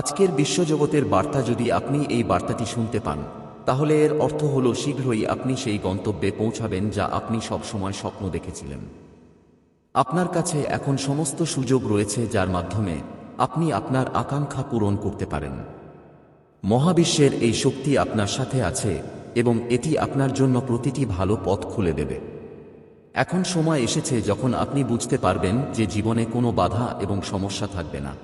আজকের বিশ্বজগতের বার্তা যদি আপনি এই বার্তাটি শুনতে পান, তাহলে এর অর্থ হল শীঘ্রই আপনি সেই গন্তব্যে পৌঁছাবেন যা আপনি সবসময় স্বপ্ন দেখেছিলেন। আপনার কাছে এখন সমস্ত সুযোগ রয়েছে যার মাধ্যমে আপনি আপনার আকাঙ্ক্ষা পূরণ করতে পারেন। মহাবিশ্বের এই শক্তি আপনার সাথে আছে এবং এটি আপনার জন্য প্রতিটি ভালো পথ খুলে দেবে। এখন সময় এসেছে যখন আপনি বুঝতে পারবেন যে জীবনে কোনো বাধা এবং সমস্যা থাকবে না।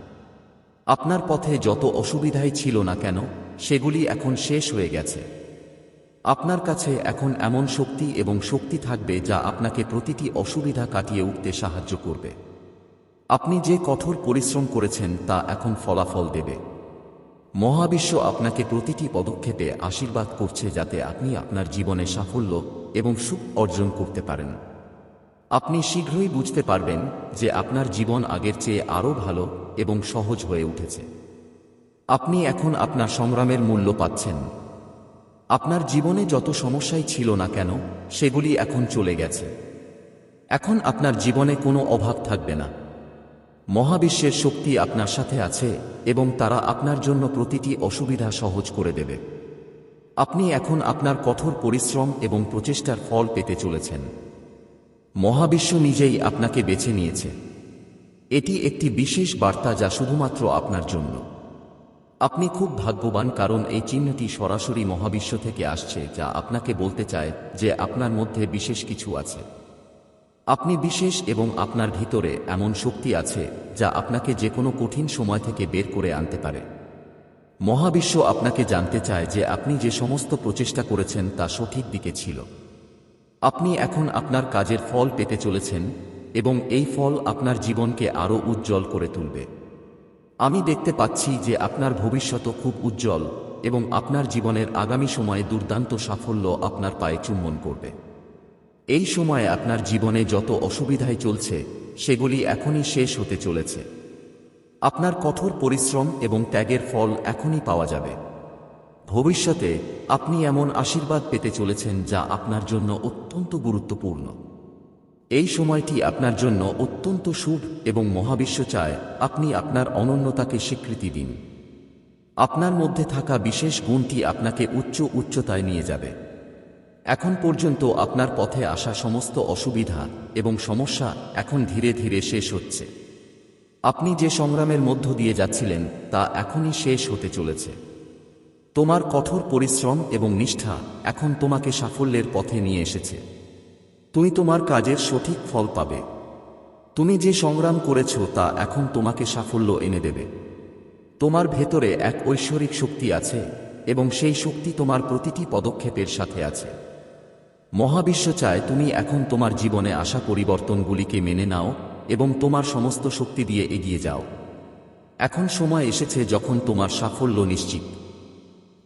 আপনার পথে যত অসুবিধাই ছিল না কেন, সেগুলি এখন শেষ হয়ে গেছে। আপনার কাছে এখন এমন শক্তি এবং শক্তি থাকবে যা আপনাকে প্রতিটি অসুবিধা কাটিয়ে উঠতে সাহায্য করবে। আপনি যে কঠোর পরিশ্রম করেছেন, তা এখন ফলাফল দেবে। মহাবিশ্ব আপনাকে প্রতিটি পদক্ষেপে আশীর্বাদ করছে যাতে আপনি আপনার জীবনে সাফল্য এবং সুখ অর্জন করতে পারেন। আপনি শীঘ্রই বুঝতে পারবেন যে আপনার জীবন আগের চেয়ে আরও ভালো এবং সহজ হয়ে উঠেছে। আপনি এখন আপনার সংগ্রামের মূল্য পাচ্ছেন। আপনার জীবনে যত সমস্যাই ছিল না কেন, সেগুলি এখন চলে গেছে। এখন আপনার জীবনে কোনো অভাব থাকবে না। মহাবিশ্বের শক্তি আপনার সাথে আছে এবং তারা আপনার জন্য প্রতিটি অসুবিধা সহজ করে দেবে। আপনি এখন আপনার কঠোর পরিশ্রম এবং প্রচেষ্টার ফল পেতে চলেছেন। মহাবিশ্ব নিজেই আপনাকে বেছে নিয়েছে। এটি একটি বিশেষ বার্তা যা শুধুমাত্র আপনার জন্য। আপনি খুব ভাগ্যবান কারণ এই চিহ্নটি সরাসরি মহাবিশ্ব থেকে আসছে যা আপনাকে বলতে চায় যে আপনার মধ্যে বিশেষ কিছু আছে। আপনি বিশেষ এবং আপনার ভিতরে এমন শক্তি আছে যা আপনাকে যে কোনো কঠিন সময় থেকে বের করে আনতে পারে। মহাবিশ্ব আপনাকে জানতে চায় যে আপনি যে সমস্ত প্রচেষ্টা করেছেন তা সঠিক দিকে ছিল। আপনি এখন আপনার কাজের ফল পেতে চলেছেন এবং এই ফল আপনার জীবনকে আরও উজ্জ্বল করে তুলবে। আমি দেখতে পাচ্ছি যে আপনার ভবিষ্যৎ খুব উজ্জ্বল এবং আপনার জীবনের আগামী সময়ে দুর্দান্ত সাফল্য আপনার পায়ে চুম্বন করবে। এই সময়ে আপনার জীবনে যত অসুবিধায় চলছে, সেগুলি এখনই শেষ হতে চলেছে। আপনার কঠোর পরিশ্রম এবং ত্যাগের ফল এখনই পাওয়া যাবে। ভবিষ্যতে আপনি এমন আশীর্বাদ পেতে চলেছেন যা আপনার জন্য অত্যন্ত গুরুত্বপূর্ণ। এই সময়টি আপনার জন্য অত্যন্ত শুভ এবং মহাবিশ্ব চায় আপনি আপনার অনন্যতাকে স্বীকৃতি দিন। আপনার মধ্যে থাকা বিশেষ গুণটি আপনাকে উচ্চ উচ্চতায় নিয়ে যাবে। এখন পর্যন্ত আপনার পথে আসা সমস্ত অসুবিধা এবং সমস্যা এখন ধীরে ধীরে শেষ হচ্ছে। আপনি যে সংগ্রামের মধ্য দিয়ে যাচ্ছিলেন তা এখনই শেষ হতে চলেছে। তোমার কঠোর পরিশ্রম এবং নিষ্ঠা এখন তোমাকে সাফল্যের পথে নিয়ে এসেছে। তুমি তোমার কাজের সঠিক ফল পাবে। তুমি যে সংগ্রাম করেছ তা এখন তোমাকে সাফল্য এনে দেবে। তোমার ভেতরে এক ঐশ্বরিক শক্তি আছে এবং সেই শক্তি তোমার প্রতিটি পদক্ষেপের সাথে আছে। মহাবিশ্ব চায় তুমি এখন তোমার জীবনে আসা পরিবর্তনগুলিকে মেনে নাও এবং তোমার সমস্ত শক্তি দিয়ে এগিয়ে যাও। এখন সময় এসেছে যখন তোমার সাফল্য নিশ্চিত।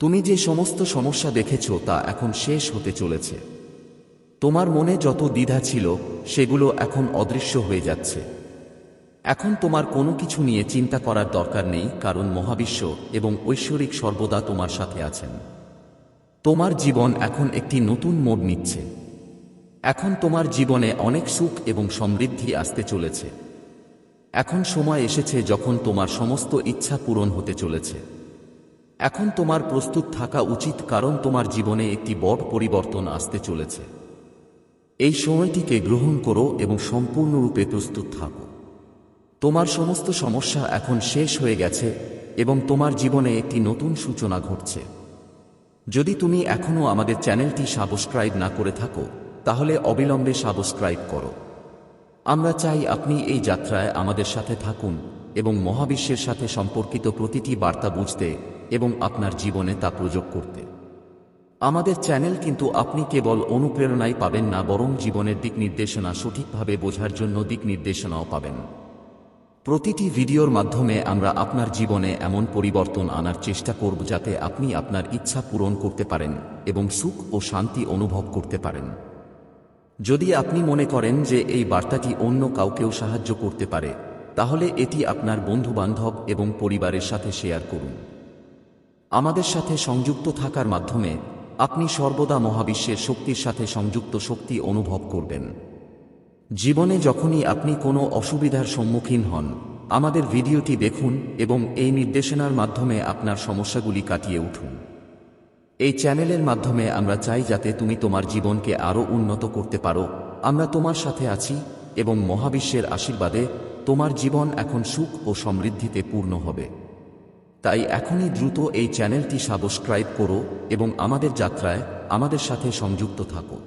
তুমি যে সমস্ত সমস্যা দেখেছ তা এখন শেষ হতে চলেছে। তোমার মনে যত দ্বিধা ছিল, সেগুলো এখন অদৃশ্য হয়ে যাচ্ছে। এখন তোমার কোনো কিছু নিয়ে চিন্তা করার দরকার নেই, কারণ মহাবিশ্ব এবং ঐশ্বরিক সর্বদা তোমার সাথে আছেন। তোমার জীবন এখন একটি নতুন মোড় নিচ্ছে। এখন তোমার জীবনে অনেক সুখ এবং সমৃদ্ধি আসতে চলেছে। এখন সময় এসেছে যখন তোমার সমস্ত ইচ্ছা পূরণ হতে চলেছে। এখন তোমার প্রস্তুত থাকা উচিত কারণ তোমার জীবনে একটি বড় পরিবর্তন আসতে চলেছে। এই সময়টিকে গ্রহণ করো এবং সম্পূর্ণরূপে প্রস্তুত থাকো। তোমার সমস্ত সমস্যা এখন শেষ হয়ে গেছে এবং তোমার জীবনে একটি নতুন সূচনা ঘটছে। যদি তুমি এখনও আমাদের চ্যানেলটি সাবস্ক্রাইব না করে থাকো, তাহলে অবিলম্বে সাবস্ক্রাইব করো। আমরা চাই আপনি এই যাত্রায় আমাদের সাথে থাকুন এবং মহাবিশ্বের সাথে সম্পর্কিত প্রতিটি বার্তা বুঝতে এবং আপনার জীবনে তা প্রয়োগ করতে। আমাদের চ্যানেল কিন্তু আপনি কেবল অনুপ্রেরণাই পাবেন না, বরং জীবনের দিক নির্দেশনা সঠিকভাবে বোঝার জন্য দিক নির্দেশনাও পাবেন। প্রতিটি ভিডিওর মাধ্যমে আমরা আপনার জীবনে এমন পরিবর্তন আনার চেষ্টা করব যাতে আপনি আপনার ইচ্ছা পূরণ করতে পারেন এবং সুখ ও শান্তি অনুভব করতে পারেন। যদি আপনি মনে করেন যে এই বার্তাটি অন্য কাউকেও সাহায্য করতে পারে, তাহলে এটি আপনার বন্ধুবান্ধব এবং পরিবারের সাথে শেয়ার করুন। আমাদের সাথে সংযুক্ত থাকার মাধ্যমে আপনি সর্বদা মহাবিশ্বের শক্তির সাথে সংযুক্ত শক্তি অনুভব করবেন। জীবনে যখনই আপনি কোনো অসুবিধার সম্মুখীন হন, আমাদের ভিডিওটি দেখুন এবং এই নির্দেশনার মাধ্যমে আপনার সমস্যাগুলি কাটিয়ে উঠুন। এই চ্যানেলের মাধ্যমে আমরা চাই যাতে তুমি তোমার জীবনকে আরও উন্নত করতে পারো। আমরা তোমার সাথে আছি এবং মহাবিশ্বের আশীর্বাদে তোমার জীবন এখন সুখ ও সমৃদ্ধিতে পূর্ণ হবে। তাই এখনই দ্রুত এই চ্যানেলটি সাবস্ক্রাইব করো এবং আমাদের যাত্রায় আমাদের সাথে সংযুক্ত থাকো।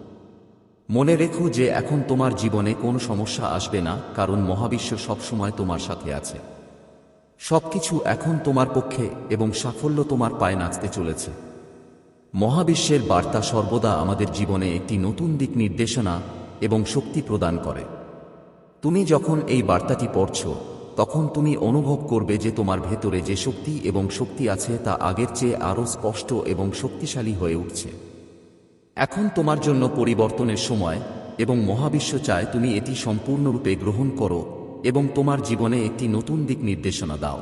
মনে রেখো যে এখন তোমার জীবনে কোনো সমস্যা আসবে না, কারণ মহাবিশ্ব সবসময় তোমার সাথে আছে। সবকিছু এখন তোমার পক্ষে এবং সাফল্য তোমার পায়ে নাচতে চলেছে। মহাবিশ্বের বার্তা সর্বদা আমাদের জীবনে একটি নতুন দিক নির্দেশনা এবং শক্তি প্রদান করে। তুমি যখন এই বার্তাটি পড়ছ তখন তুমি অনুভব করবে যে তোমার ভেতরে যে শক্তি এবং শক্তি আছে তা আগের চেয়ে আরও স্পষ্ট এবং শক্তিশালী হয়ে উঠছে। এখন তোমার জন্য পরিবর্তনের সময় এবং মহাবিশ্ব চায় তুমি এটি সম্পূর্ণরূপে গ্রহণ করো এবং তোমার জীবনে একটি নতুন দিক নির্দেশনা দাও।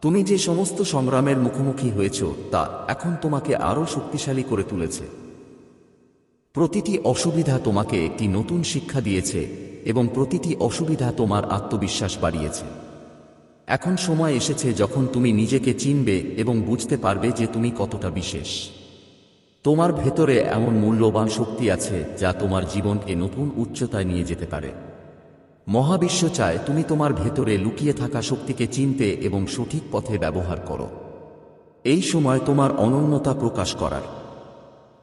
তুমি যে সমস্ত সংগ্রামের মুখোমুখি হয়েছ তা এখন তোমাকে আরও শক্তিশালী করে তুলেছে। প্রতিটি অসুবিধা তোমাকে একটি নতুন শিক্ষা দিয়েছে এবং প্রতিটি অসুবিধা তোমার আত্মবিশ্বাস বাড়িয়েছে। এখন সময় এসেছে যখন তুমি নিজেকে চিনবে এবং বুঝতে পারবে যে তুমি কতটা বিশেষ। তোমার ভেতরে এমন মূল্যবান শক্তি আছে যা তোমার জীবনকে নতুন উচ্চতায় নিয়ে যেতে পারে। মহাবিশ্ব চায় তুমি তোমার ভেতরে লুকিয়ে থাকা শক্তিকে চিনতে এবং সঠিক পথে ব্যবহার করো। এই সময় তোমার অনন্যতা প্রকাশ করার।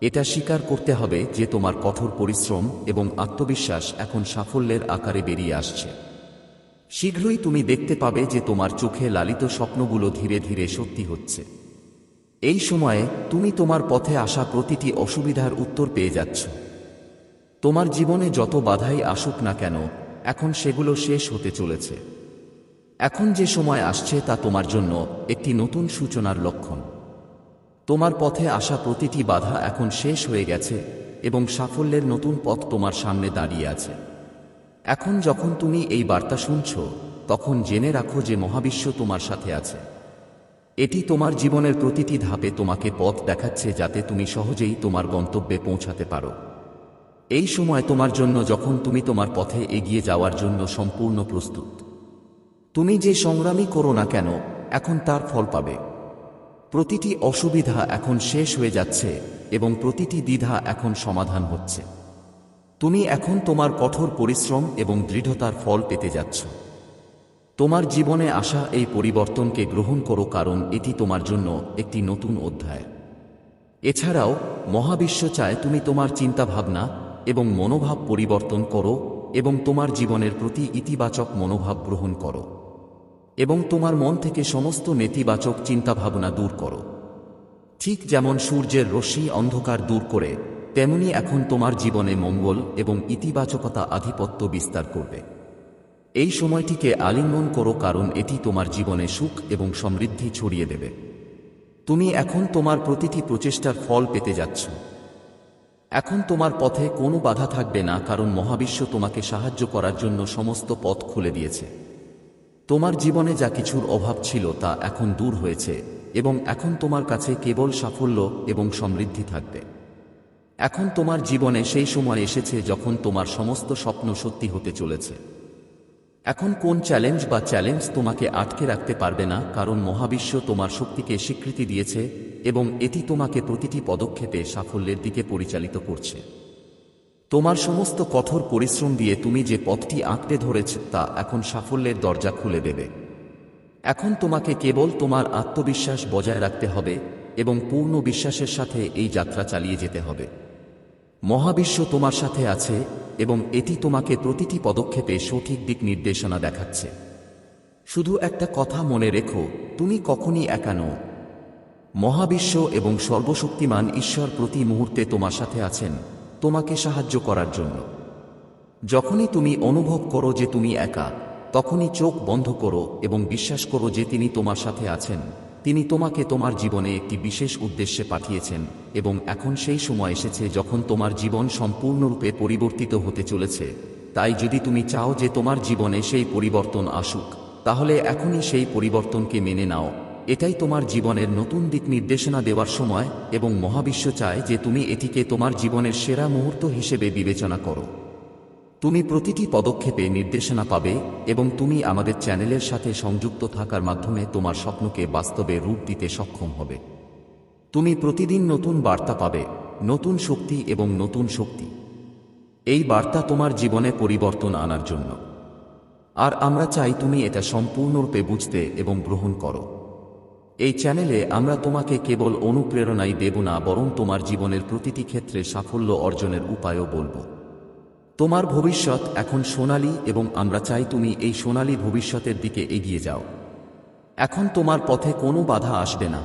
এটা স্বীকার করতে হবে যে তোমার কঠোর পরিশ্রম এবং আত্মবিশ্বাস এখন সাফল্যের আকারে বেরিয়ে আসছে। শীঘ্রই তুমি দেখতে পাবে যে তোমার চোখে লালিত স্বপ্নগুলো ধীরে ধীরে সত্যি হচ্ছে। এই সময়ে তুমি তোমার পথে আসা প্রতিটি অসুবিধার উত্তর পেয়ে যাচ্ছ। তোমার জীবনে যত বাধাই আসুক না কেন, এখন সেগুলো শেষ হতে চলেছে। এখন যে সময় আসছে তা তোমার জন্য একটি নতুন সূচনার লক্ষণ। তোমার পথে আসা প্রতিটি বাধা এখন শেষ হয়ে গেছে এবং সাফল্যের নতুন পথ তোমার সামনে দাঁড়িয়ে আছে। এখন যখন তুমি এই বার্তা শুনছ, তখন জেনে রাখো যে মহাবিশ্ব তোমার সাথে আছে। এটি তোমার জীবনের প্রতিটি ধাপে তোমাকে পথ দেখাচ্ছে যাতে তুমি সহজেই তোমার গন্তব্যে পৌঁছাতে পারো। এই সময় তোমার জন্য যখন তুমি তোমার পথে এগিয়ে যাওয়ার জন্য সম্পূর্ণ প্রস্তুত। তুমি যে সংগ্রামই করো না কেন, এখন তার ফল পাবে। প্রতিটি অসুবিধা এখন শেষ হয়ে যাচ্ছে এবং প্রতিটি দ্বিধা এখন সমাধান হচ্ছে। তুমি এখন তোমার কঠোর পরিশ্রম এবং দৃঢ়তার ফল পেতে যাচ্ছ। তোমার জীবনে আসা এই পরিবর্তনকে গ্রহণ করো কারণ এটি তোমার জন্য একটি নতুন অধ্যায়। এছাড়াও, মহাবিশ্ব চায় তুমি তোমার চিন্তাভাবনা এবং মনোভাব পরিবর্তন করো এবং তোমার জীবনের প্রতি ইতিবাচক মনোভাব গ্রহণ করো। এবং তোমার মন থেকে সমস্ত নেতিবাচক চিন্তাভাবনা দূর করো। ঠিক যেমন সূর্যের রশ্মি অন্ধকার দূর করে, তেমনি এখন তোমার জীবনে মঙ্গল এবং ইতিবাচকতা আধিপত্য বিস্তার করবে। এই সময়টিকে আলিঙ্গন করো কারণ এটি তোমার জীবনে সুখ এবং সমৃদ্ধি ছড়িয়ে দেবে। তুমি এখন তোমার প্রতিটি প্রচেষ্টার ফল পেতে যাচ্ছ। এখন তোমার পথে কোনো বাধা থাকবে না কারণ মহাবিশ্ব তোমাকে সাহায্য করার জন্য সমস্ত পথ খুলে দিয়েছে। তোমার জীবনে যা কিছুর অভাব ছিল তা এখন দূর হয়েছে এবং এখন তোমার কাছে কেবল সাফল্য এবং সমৃদ্ধি থাকবে। এখন তোমার জীবনে সেই সময় এসেছে যখন তোমার সমস্ত স্বপ্ন সত্যি হতে চলেছে। এখন কোন চ্যালেঞ্জ বা চ্যালেঞ্জ তোমাকে আটকে রাখতে পারবে না কারণ মহাবিশ্ব তোমার শক্তিকে স্বীকৃতি দিয়েছে এবং এটি তোমাকে প্রতিটি পদক্ষেপে সাফল্যের দিকে পরিচালিত করছে। তোমার সমস্ত কঠোর পরিশ্রম দিয়ে তুমি যে পথটি আঁকড়ে ধরেছ তা এখন সাফল্যের দরজা খুলে দেবে। এখন তোমাকে কেবল তোমার আত্মবিশ্বাস বজায় রাখতে হবে এবং পূর্ণ বিশ্বাসের সাথে এই যাত্রা চালিয়ে যেতে হবে। মহাবিশ্ব তোমার সাথে আছে এবং এটি তোমাকে প্রতিটি পদক্ষেপে সঠিক দিক নির্দেশনা দেখাচ্ছে। শুধু একটা কথা মনে রেখো, তুমি কখনই একা নও। মহাবিশ্ব এবং সর্বশক্তিমান ঈশ্বর প্রতি মুহূর্তে তোমার সাথে আছেন। তোমাকে সাহায্য করার জন্য। যখনই তুমি অনুভব করো যে তুমি একা, তখনই চোখ বন্ধ করো এবং বিশ্বাস করো যে তিনি তোমার সাথে আছেন। তিনি তোমাকে তোমার জীবনে একটি বিশেষ উদ্দেশ্যে পাঠিয়েছেন এবং এখন সেই সময় এসেছে যখন তোমার জীবন সম্পূর্ণরূপে পরিবর্তিত হতে চলেছে। তাই যদি তুমি চাও যে তোমার জীবনে সেই পরিবর্তন আসুক, তাহলে এখনই সেই পরিবর্তনকে মেনে নাও। এটাই তোমার জীবনের নতুন দিক নির্দেশনা দেওয়ার সময় এবং মহাবিশ্ব চায় যে তুমি এটিকে তোমার জীবনের সেরা মুহূর্ত হিসেবে বিবেচনা করো। তুমি প্রতিটি পদক্ষেপে নির্দেশনা পাবে এবং তুমি আমাদের চ্যানেলের সাথে সংযুক্ত থাকার মাধ্যমে তোমার স্বপ্নকে বাস্তবে রূপ দিতে সক্ষম হবে। তুমি প্রতিদিন নতুন বার্তা পাবে, নতুন শক্তি এবং নতুন শক্তি। এই বার্তা তোমার জীবনে পরিবর্তন আনার জন্য। আর আমরা চাই তুমি এটা সম্পূর্ণরূপে বুঝতে এবং গ্রহণ করো। এই চ্যানেলে আমরা তোমাকে কেবল অনুপ্রেরণাই দেব না, বরং তোমার জীবনের প্রতিটি ক্ষেত্রে সাফল্য অর্জনের উপায়ও বলব। তোমার ভবিষ্যৎ এখন সোনালী, এবং আমরা চাই তুমি এই সোনালী ভবিষ্যতের দিকে এগিয়ে যাও। এখন তোমার পথে কোনো বাধা আসবে না।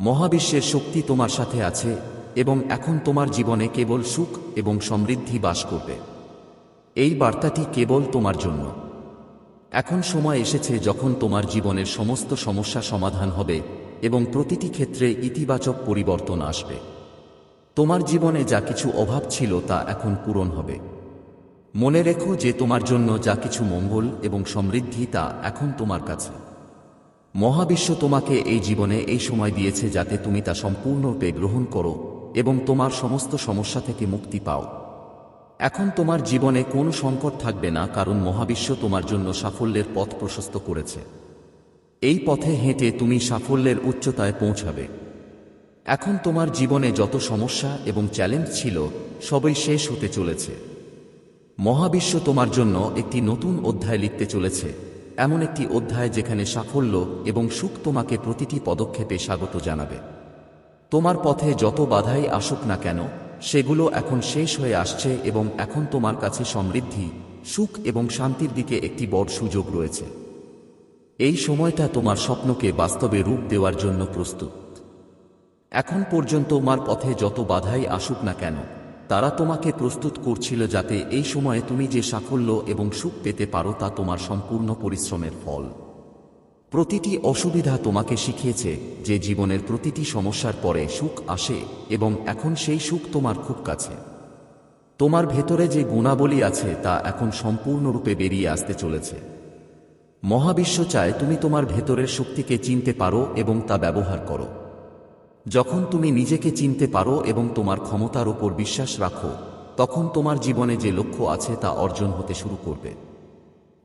মহাবিশ্বের শক্তি তোমার সাথে আছে, এবং এখন তোমার জীবনে কেবল সুখ এবং সমৃদ্ধি বাস করবে। এই বার্তাটি কেবল তোমার জন্য। এখন সময় এসেছে যখন তোমার জীবনের সমস্ত সমস্যা সমাধান হবে এবং প্রতিটি ক্ষেত্রে ইতিবাচক পরিবর্তন আসবে। তোমার জীবনে যা কিছু অভাব ছিল তা এখন পূরণ হবে। মনে রেখো যে তোমার জন্য যা কিছু মঙ্গল এবং সমৃদ্ধি তা এখন তোমার কাছে। মহাবিশ্ব তোমাকে এই জীবনে এই সময় দিয়েছে যাতে তুমি তা সম্পূর্ণরূপে গ্রহণ করো এবং তোমার সমস্ত সমস্যা থেকে মুক্তি পাও। এখন তোমার জীবনে কোনো সংকট থাকবে না, কারণ মহাবিশ্ব তোমার জন্য সাফল্যের পথ প্রশস্ত করেছে। এই পথে হেঁটে তুমি সাফল্যের উচ্চতায় পৌঁছাবে। এখন তোমার জীবনে যত সমস্যা এবং চ্যালেঞ্জ ছিল, সবই শেষ হতে চলেছে। মহাবিশ্ব তোমার জন্য একটি নতুন অধ্যায় লিখতে চলেছে। এমন একটি অধ্যায় যেখানে সাফল্য এবং সুখ তোমাকে প্রতিটি পদক্ষেপে স্বাগত জানাবে। তোমার পথে যত বাধাই আসুক না কেন সেগুলো এখন শেষ হয়ে আসছে এবং এখন তোমার কাছে সমৃদ্ধি, সুখ এবং শান্তির দিকে একটি বড় সুযোগ রয়েছে। এই সময়টা তোমার স্বপ্নকে বাস্তবে রূপ দেওয়ার জন্য প্রস্তুত। এখন পর্যন্ত তোমার পথে যত বাধাই আসুক না কেন, তারা তোমাকে প্রস্তুত করছিল যাতে এই সময়ে তুমি যে সাফল্য এবং সুখ পেতে পারো তা তোমার সম্পূর্ণ পরিশ্রমের ফল। প্রতিটি অসুবিধা তোমাকে শিখিয়েছে যে জীবনের প্রতিটি সমস্যার পরে সুখ আসে এবং এখন সেই সুখ তোমার খুব কাছে। তোমার ভেতরে যে গুণাবলী আছে তা এখন সম্পূর্ণরূপে বেরিয়ে আসতে চলেছে। মহাবিশ্ব চায় তুমি তোমার ভেতরের শক্তিকে চিনতে পারো এবং তা ব্যবহার করো। যখন তুমি নিজেকে চিনতে পারো এবং তোমার ক্ষমতার উপর বিশ্বাস রাখো, তখন তোমার জীবনে যে লক্ষ্য আছে তা অর্জন হতে শুরু করবে।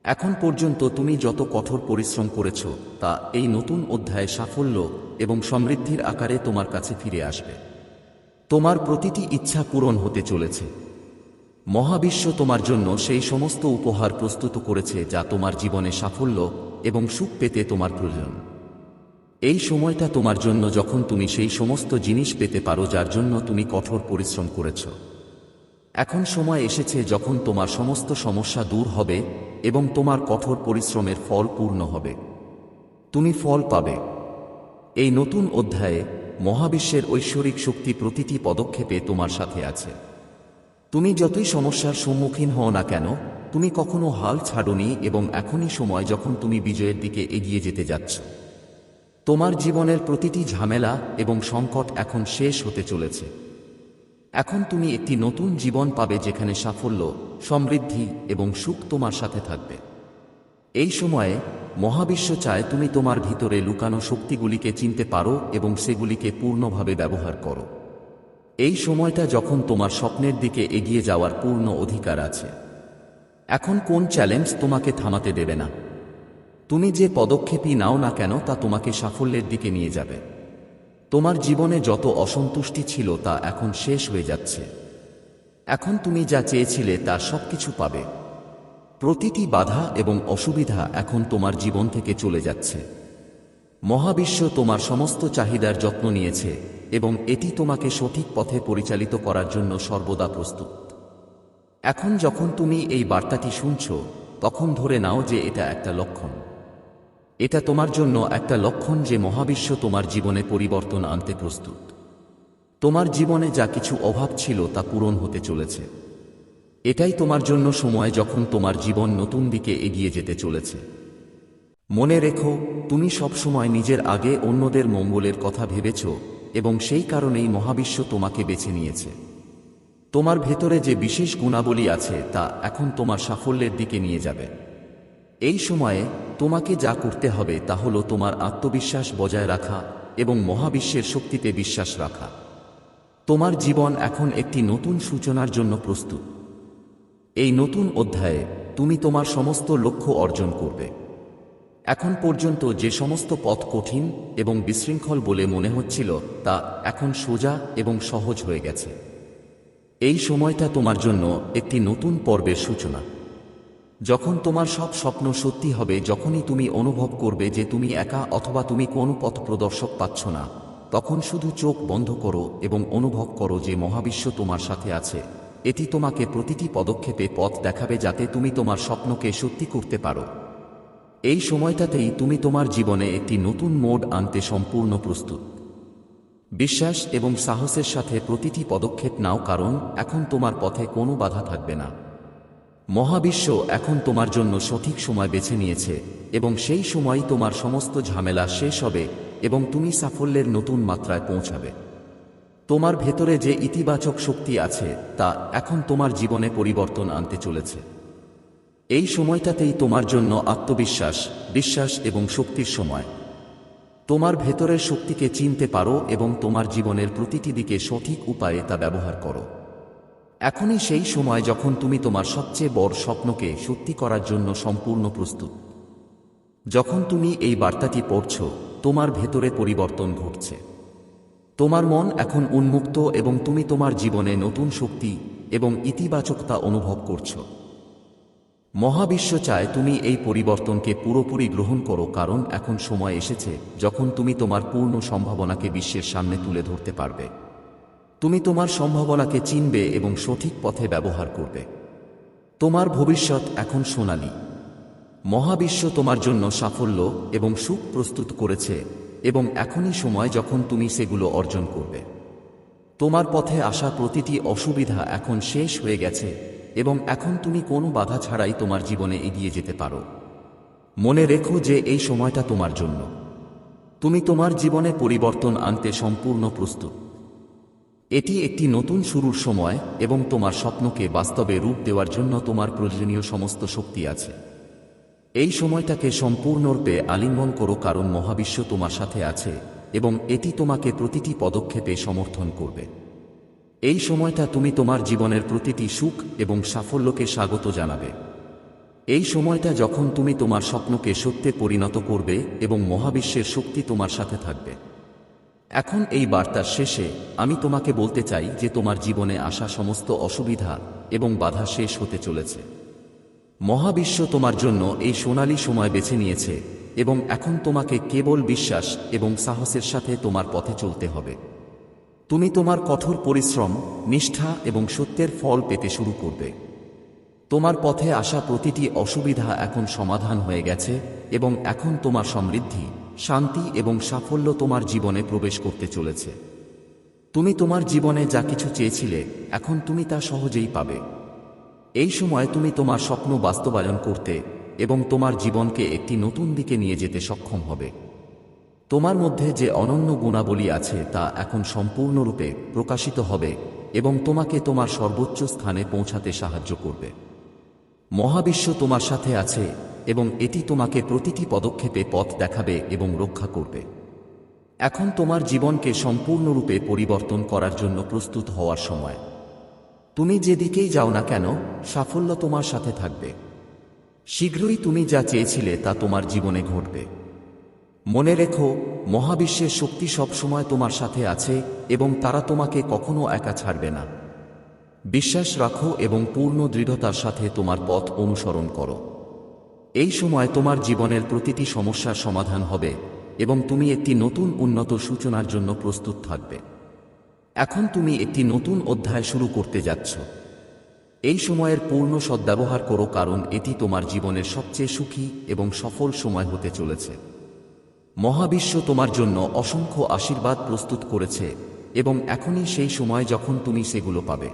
এখন পর্যন্ত তুমি যত কঠোর পরিশ্রম করেছ, তা এই নতুন অধ্যায়ে সাফল্য এবং সমৃদ্ধির আকারে তোমার কাছে ফিরে আসবে। তোমার প্রতিটি ইচ্ছা পূরণ হতে চলেছে। মহাবিশ্ব তোমার জন্য সেই সমস্ত উপহার প্রস্তুত করেছে যা তোমার জীবনে সাফল্য এবং সুখ পেতে তোমার প্রয়োজন। এই সময়টা তোমার জন্য যখন তুমি সেই সমস্ত জিনিস পেতে পারো, যার জন্য তুমি কঠোর পরিশ্রম করেছ। এখন সময় এসেছে যখন তোমার সমস্ত সমস্যা দূর হবে এবং তোমার কঠোর পরিশ্রমের ফল পূর্ণ হবে। তুমি ফল পাবে। এই নতুন অধ্যায়ে মহাবিশ্বের ঐশ্বরিক শক্তি প্রতিটি পদক্ষেপে তোমার সাথে আছে। তুমি যতই সমস্যার সম্মুখীন হও না কেন, তুমি কখনো হাল ছাড়নি এবং এখনই সময় যখন তুমি বিজয়ের দিকে এগিয়ে যেতে যাচ্ছ। তোমার জীবনের প্রতিটি ঝামেলা এবং সংকট এখন শেষ হতে চলেছে। এখন তুমি একটি নতুন জীবন পাবে যেখানে সাফল্য, সমৃদ্ধি এবং সুখ তোমার সাথে থাকবে। এই সময়ে মহাবিশ্ব চায় তুমি তোমার ভিতরে লুকানো শক্তিগুলিকে চিনতে পারো এবং সেগুলিকে পূর্ণভাবে ব্যবহার করো। এই সময়টা যখন তোমার স্বপ্নের দিকে এগিয়ে যাওয়ার পূর্ণ অধিকার আছে। এখন কোন চ্যালেঞ্জ তোমাকে থামাতে দেবে না। তুমি যে পদক্ষেপই নাও না কেন তা তোমাকে সাফল্যের দিকে নিয়ে যাবে। তোমার জীবনে যত অসন্তুষ্টি ছিল তা এখন শেষ হয়ে যাচ্ছে। এখন তুমি যা চেয়েছিলে তা সব কিছু পাবে। প্রতিটি বাধা এবং অসুবিধা এখন তোমার জীবন থেকে চলে যাচ্ছে। মহাবিশ্ব তোমার সমস্ত চাহিদার যত্ন নিয়েছে এবং এটি তোমাকে সঠিক পথে পরিচালিত করার জন্য সর্বদা প্রস্তুত। এখন যখন তুমি এই বার্তাটি শুনছ, তখন ধরে নাও যে এটা একটা লক্ষণ। এটা তোমার জন্য একটা লক্ষণ যে মহাবিশ্ব তোমার জীবনে পরিবর্তন আনতে প্রস্তুত। তোমার জীবনে যা কিছু অভাব ছিল তা পূরণ হতে চলেছে। এটাই তোমার জন্য সময় যখন তোমার জীবন নতুন দিকে এগিয়ে যেতে চলেছে। মনে রেখো, তুমি সবসময় নিজের আগে অন্যদের মঙ্গলের কথা ভেবেছ এবং সেই কারণেই মহাবিশ্ব তোমাকে বেছে নিয়েছে। তোমার ভেতরে যে বিশেষ গুণাবলী আছে তা এখন তোমার সাফল্যের দিকে নিয়ে যাবে। এই সময়ে তোমাকে যা করতে হবে তা হল তোমার আত্মবিশ্বাস বজায় রাখা এবং মহাবিশ্বের শক্তিতে বিশ্বাস রাখা। তোমার জীবন এখন একটি নতুন সূচনার জন্য প্রস্তুত। এই নতুন অধ্যায়ে তুমি তোমার সমস্ত লক্ষ্য অর্জন করবে। এখন পর্যন্ত যে সমস্ত পথ কঠিন এবং বিশৃঙ্খল বলে মনে হচ্ছিল তা এখন সোজা এবং সহজ হয়ে গেছে। এই সময়টা তোমার জন্য একটি নতুন পর্বের সূচনা। যখন তোমার সব স্বপ্ন সত্যি হবে, যখনই তুমি অনুভব করবে যে তুমি একা অথবা তুমি কোনো পথ প্রদর্শক পাচ্ছ না, তখন শুধু চোখ বন্ধ করো এবং অনুভব করো যে মহাবিশ্ব তোমার সাথে আছে। এটি তোমাকে প্রতিটি পদক্ষেপে পথ দেখাবে যাতে তুমি তোমার স্বপ্নকে সত্যি করতে পারো। এই সময়টাতেই তুমি তোমার জীবনে একটি নতুন মোড আনতে সম্পূর্ণ প্রস্তুত। বিশ্বাস এবং সাহসের সাথে প্রতিটি পদক্ষেপ নাও, কারণ এখন তোমার পথে কোনো বাধা থাকবে না। মহাবিশ্ব এখন তোমার জন্য সঠিক সময় বেছে নিয়েছে, এবং সেই সময়ই তোমার সমস্ত ঝামেলা শেষ হবে, এবং তুমি সাফল্যের নতুন মাত্রায় পৌঁছাবে। তোমার ভেতরে যে ইতিবাচক শক্তি আছে, তা এখন তোমার জীবনে পরিবর্তন আনতে চলেছে। এই সময়টাতেই তোমার জন্য আত্মবিশ্বাস, বিশ্বাস এবং শক্তির সময়। তোমার ভেতরের শক্তিকে চিনতে পারো এবং তোমার জীবনের প্রতিটি দিকে সঠিক উপায়ে তা ব্যবহার করো। এখনই সেই সময় যখন তুমি তোমার সবচেয়ে বড় স্বপ্নকে সত্যি করার জন্য সম্পূর্ণ প্রস্তুত। যখন তুমি এই বার্তাটি পড়ছ, তোমার ভেতরে পরিবর্তন ঘটছে। তোমার মন এখন উন্মুক্ত এবং তুমি তোমার জীবনে নতুন শক্তি এবং ইতিবাচকতা অনুভব করছ। মহাবিশ্ব চায় তুমি এই পরিবর্তনকে পুরোপুরি গ্রহণ করো কারণ এখন সময় এসেছে যখন তুমি তোমার পূর্ণ সম্ভাবনাকে বিশ্বের সামনে তুলে ধরতে পারবে। তুমি তোমার সম্ভাবনাকে চিনবে এবং সঠিক পথে ব্যবহার করবে। তোমার ভবিষ্যৎ এখন সোনালি। মহাবিশ্ব তোমার জন্য সাফল্য এবং সুখ প্রস্তুত করেছে এবং এখনই সময় যখন তুমি সেগুলো অর্জন করবে। তোমার পথে আসা প্রতিটি অসুবিধা এখন শেষ হয়ে গেছে এবং এখন তুমি কোনো বাধা ছাড়াই তোমার জীবনে এগিয়ে যেতে পারো। মনে রেখো যে এই সময়টা তোমার জন্য। তুমি তোমার জীবনে পরিবর্তন আনতে সম্পূর্ণ প্রস্তুত। এটি একটি নতুন শুরুর সময় এবং তোমার স্বপ্নকে বাস্তবে রূপ দেওয়ার জন্য তোমার প্রয়োজনীয় সমস্ত শক্তি আছে। এই সময়টাকে সম্পূর্ণরূপে আলিঙ্গন করো কারণ মহাবিশ্ব তোমার সাথে আছে এবং এটি তোমাকে প্রতিটি পদক্ষেপে সমর্থন করবে। এই সময়টা তুমি তোমার জীবনের প্রতিটি সুখ এবং সাফল্যকে স্বাগত জানাবে। এই সময়টা যখন তুমি তোমার স্বপ্নকে সত্যে পরিণত করবে এবং মহাবিশ্বের শক্তি তোমার সাথে থাকবে। এখন এই বার্তার শেষে আমি তোমাকে বলতে চাই যে তোমার জীবনে আসা সমস্ত অসুবিধা এবং বাধা শেষ হতে চলেছে। মহাবিশ্ব তোমার জন্য এই সোনালী সময় বেছে নিয়েছে এবং এখন তোমাকে কেবল বিশ্বাস এবং সাহসের সাথে তোমার পথে চলতে হবে। তুমি তোমার কঠোর পরিশ্রম, নিষ্ঠা এবং সত্যের ফল পেতে শুরু করবে। তোমার পথে আসা প্রতিটি অসুবিধা এখন সমাধান হয়ে গেছে এবং এখন তোমার সমৃদ্ধি শান্তি এবং সাফল্য তোমার জীবনে প্রবেশ করতে চলেছে। তুমি তোমার জীবনে যা কিছু চেয়েছিলে, এখন তুমি তা সহজেই পাবে। এই সময় তুমি তোমার স্বপ্ন বাস্তবায়ন করতে এবং তোমার জীবনকে একটি নতুন দিকে নিয়ে যেতে সক্ষম হবে। তোমার মধ্যে যে অনন্য গুণাবলী আছে তা এখন সম্পূর্ণরূপে প্রকাশিত হবে এবং তোমাকে তোমার সর্বোচ্চ স্থানে পৌঁছাতে সাহায্য করবে। মহাবিশ্ব তোমার সাথে আছে এবং এটি তোমাকে প্রতিটি পদক্ষেপে পথ দেখাবে এবং রক্ষা করবে। এখন তোমার জীবনকে সম্পূর্ণরূপে পরিবর্তন করার জন্য প্রস্তুত হওয়ার সময়। তুমি যেদিকেই যাও না কেন, সাফল্য তোমার সাথে থাকবে। শীঘ্রই তুমি যা চেয়েছিলে তা তোমার জীবনে ঘটবে। মনে রেখো, মহাবিশ্বের শক্তি সবসময় তোমার সাথে আছে এবং তারা তোমাকে কখনো একা ছাড়বে না। বিশ্বাস রাখো এবং পূর্ণ দৃঢ়তার সাথে তোমার পথ অনুসরণ করো। এই সময় তোমার জীবনের প্রতিটি সমস্যার সমাধান হবে এবং তুমি একটি নতুন উন্নত সূচনার জন্য প্রস্তুত থাকবে। এখন তুমি একটি নতুন অধ্যায় শুরু করতে যাচ্ছ। এই সময়ের পূর্ণ সদ্ব্যবহার করো কারণ এটি তোমার জীবনের সবচেয়ে সুখী এবং সফল সময় হতে চলেছে। মহাবিশ্ব তোমার জন্য অসংখ্য আশীর্বাদ প্রস্তুত করেছে এবং এখনই সেই সময় যখন তুমি সেগুলো পাবে।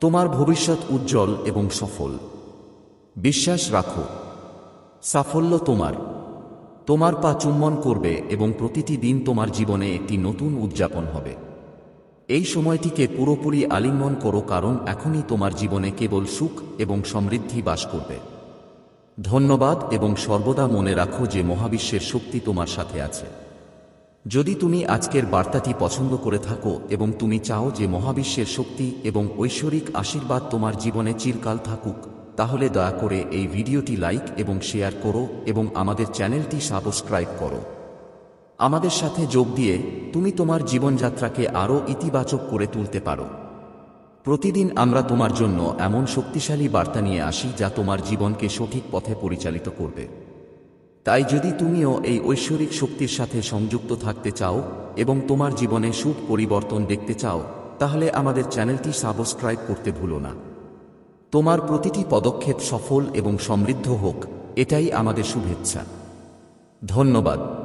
তোমার ভবিষ্যৎ উজ্জ্বল এবং সফল। বিশ্বাস রাখো সাফল্য তোমার। তোমার পা চুম্বন করবে এবং প্রতিটি দিন তোমার জীবনে একটি নতুন উদযাপন হবে। এই সময়টিকে পুরোপুরি আলিঙ্গন করো কারণ এখনই তোমার জীবনে কেবল সুখ এবং সমৃদ্ধি বাস করবে। ধন্যবাদ এবং সর্বদা মনে রাখো যে মহাবিশ্বের শক্তি তোমার সাথে আছে। যদি তুমি আজকের বার্তাটি পছন্দ করে থাকো এবং তুমি চাও যে মহাবিশ্বের শক্তি এবং ঐশ্বরিক আশীর্বাদ তোমার জীবনে চিরকাল থাকুক তাহলে দয়া করে এই ভিডিওটি লাইক এবং শেয়ার করো এবং আমাদের চ্যানেলটি সাবস্ক্রাইব করো। আমাদের সাথে যোগ দিয়ে তুমি তোমার জীবনযাত্রাকে আরও ইতিবাচক করে তুলতে পারো। প্রতিদিন আমরা তোমার জন্য এমন শক্তিশালী বার্তা নিয়ে আসি যা তোমার জীবনকে সঠিক পথে পরিচালিত করবে। তাই যদি তুমিও এই ঐশ্বরিক শক্তির সাথে সংযুক্ত থাকতে চাও এবং তোমার জীবনে সুখ পরিবর্তন দেখতে চাও, তাহলে আমাদের চ্যানেলটি সাবস্ক্রাইব করতে ভুলো না। তোমার প্রতিটি পদক্ষেপ সফল এবং সমৃদ্ধ হোক এটাই আমাদের শুভেচ্ছা। ধন্যবাদ।